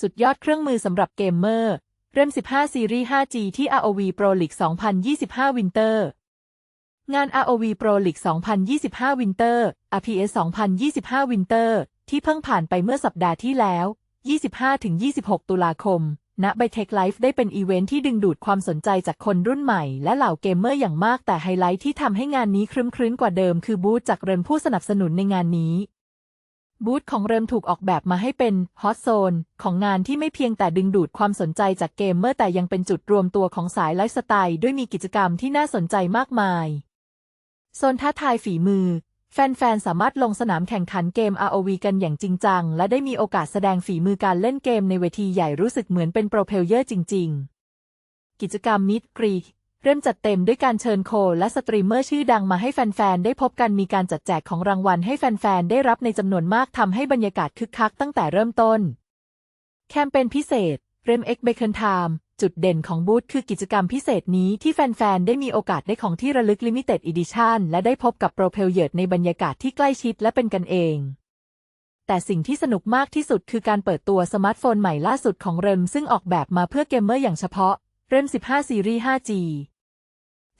สุดยอดเครื่องมือสำหรับเกมเมอร์ เริ่ม 15 ซีรีส์ 5G ที่ ROV Pro League 2025 Winter งาน ROV Pro League 2025 Winter RPS 2025 Winter ที่เพิ่งผ่านไปเมื่อสัปดาห์ที่แล้ว 25-26 ตุลาคม ณ ไบเทคไลฟ์ได้เป็นอีเวนท์ที่ดึงดูดความสนใจจากคนรุ่นใหม่ และเหล่าเกมเมอร์อย่างมากแต่ไฮไลท์ที่ทำให้งานนี้ครึ้มครื้นกว่าเดิมคือบูธจากเรนผู้สนับสนุนในงานนี้ บูธของเริมถูกออกแบบมาให้เป็นฮอตโซนของงานที่ไม่เพียงแต่ดึงดูดความสนใจจากเกมเมอร์แต่ยังเป็นจุดรวมตัวของสายไลฟ์สไตล์ด้วยมีกิจกรรมที่น่าสนใจมากมาย โซนท้าทายฝีมือ แฟนๆ สามารถลงสนามแข่งขันเกม ROV กันอย่างจริงจัง และได้มีโอกาสแสดงฝีมือการเล่นเกมในเวทีใหญ่รู้สึกเหมือนเป็นโปรเพลเยอร์จริง ๆ กิจกรรมมิดกรี เริ่มจัดเต็มด้วยการเชิญโคและสตรีมเมอร์ชื่อดังมาให้แฟน ๆ ได้พบกันมีการจัดแจกของรางวัลให้แฟน ๆ ได้รับในจำนวนมากทำให้บรรยากาศคึกคักตั้งแต่เริ่มต้น แคมเปญพิเศษ เรมเอ็กเบเคิลไทม์จุดเด่นของบูธคือกิจกรรมพิเศษนี้ที่แฟน ๆ ได้มีโอกาสได้ของที่ระลึกลิมิเต็ดอีดิชันและได้พบกับโปรเพลเยอร์ในบรรยากาศที่ใกล้ชิดและเป็นกันเอง แต่สิ่งที่สนุกมากที่สุดคือการเปิดตัวสมาร์ทโฟนใหม่ล่าสุดของเรมซึ่งออกแบบมาเพื่อเกมเมอร์อย่างเฉพาะ เรม15ซีรีส์ 5G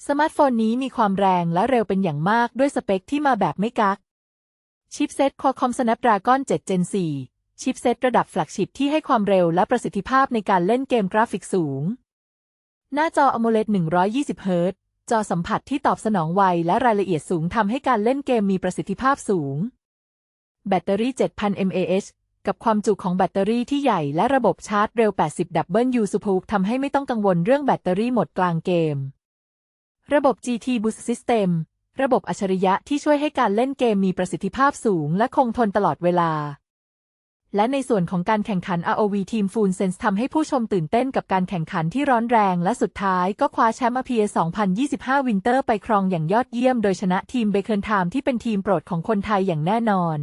สมาร์ทโฟนนี้มีความแรงและเร็วเป็นอย่างมากด้วยสเปคที่มาแบบไม่กัก ชิปเซ็ต Qualcomm Snapdragon 7 Gen 4 ชิปเซ็ตระดับแฟลกชิพที่ให้ความเร็วและประสิทธิภาพในการเล่นเกมกราฟิกสูง หน้าจอ AMOLED 120 Hz จอสัมผัสที่ตอบสนองไวและรายละเอียดสูงทำให้การเล่นเกมมีประสิทธิภาพสูง แบตเตอรี่ 7,000 mAh กับความจุของแบตเตอรี่ที่ใหญ่และระบบชาร์จเร็ว 80ดับเบิลยูซูพูทำให้ไม่ต้องกังวลเรื่องแบตเตอรี่หมดกลางเกม ระบบ GT Boost System ระบบอัจฉริยะที่ช่วยให้การเล่นเกมมีประสิทธิภาพสูงและคงทนตลอดเวลา และในส่วนของการแข่งขัน ROV Team Full Sense ทำให้ผู้ชมตื่นเต้นกับการแข่งขันที่ร้อนแรงและสุดท้ายก็คว้าแชมป์ RPS 2025 Winter ไปครองอย่างยอดเยี่ยมโดยชนะทีมเบเคิลไทม์ที่เป็นทีมโปรดของคนไทยอย่างแน่นอน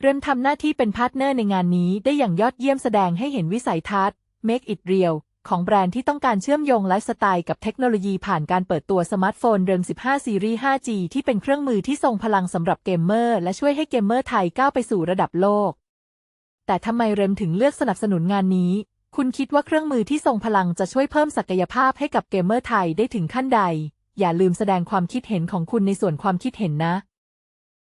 เริ่มทำหน้าที่เป็นพาร์ทเนอร์ในงานนี้ได้อย่างยอดเยี่ยมแสดงให้เห็นวิสัยทัศน์ Make it real ของแบรนด์ที่ต้องการเชื่อมโยงไลฟ์สไตล์กับเทคโนโลยีผ่านการเปิดตัวสมาร์ทโฟนเริม 15 ซีรีส์ 5G ที่เป็นเครื่องมือที่ทรงพลังสำหรับเกมเมอร์และช่วยให้เกมเมอร์ไทยก้าวไปสู่ระดับโลก แต่ทำไมเริมถึงเลือกสนับสนุนงานนี้ คุณคิดว่าเครื่องมือที่ทรงพลังจะช่วยเพิ่มศักยภาพให้กับเกมเมอร์ไทยได้ถึงขั้นใด อย่าลืมแสดงความคิดเห็นของคุณในส่วนความคิดเห็นนะ